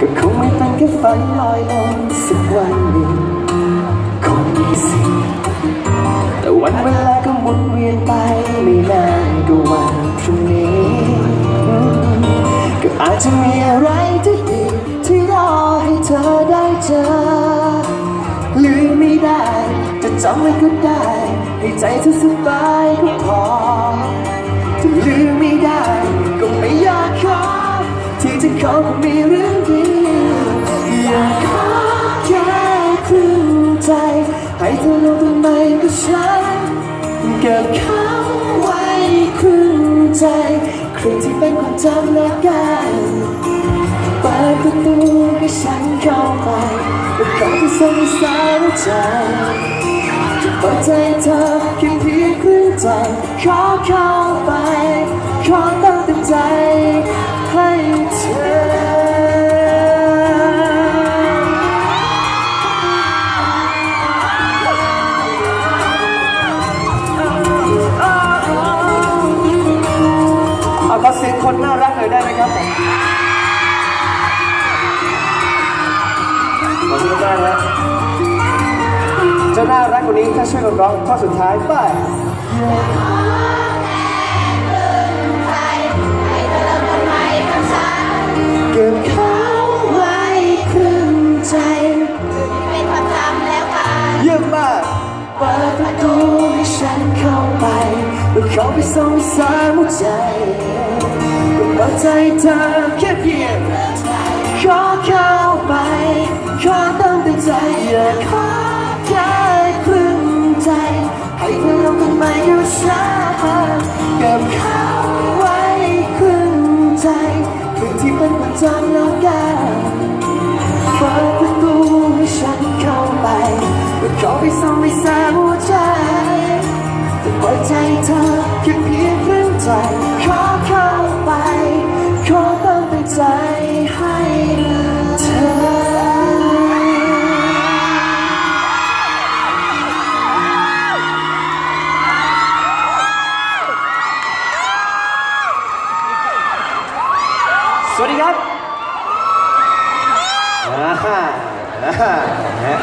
ก็คงไม่เป็นแค่ฝันลอยลงสักวันหนึ่งคงมีสิแต่วันเวลาก็หมุนเวียนไปไม่นานก็วันพรุ่งนี้ก็อาจจะมีอะไรที่ดีที่รอให้เธอได้เจอลืมไม่ได้จะจำมันก็ได้ให้ใจเธอสบายก็พอ ขอก็มีเรื่องดีอยากขอแค่ครึ่งใจให้เธอรู้ทำไมก็ฉันเก็บเขาไว้ครึ่งใจครึ่งที่เป็นความจำและกันเปิดประตูให้ฉันเข้าไปแต่ขอที่สงสารใจจะเปิดใจเธอแค่เพียงครึ่งใจขอเข้าไป คนน่ารักหน่อยได้ไหมครับผมขอบคุณมากนะเจ้าน่ารักคนนี้ถ้าช่วยกันร้องข้อสุดท้ายไปเก็บเขาไว้ครึ่งใจ เป็นความจำแล้วกันเยี่ยมมากเปิดประตูให้ฉันเข้าไปเพื่อเข้าไปส่งสารหัวใจเพื่อเปิด ใจเธอแค่เพียงขอเข้าไป ขอตั้งแต่ใจอย่าขอแค่ครึ่งใจ ให้เธอลงกันมาอยู่ช้าเก็บเขาไว้ครึ่งใจครึ่งที่เป็นความจำแล้วกันเปิดประตูให้ฉันเข้าไปเพื่อขอไปส่องไปแสง วัสดีครับอ่าฮ่าอ่าฮ่านะฮะ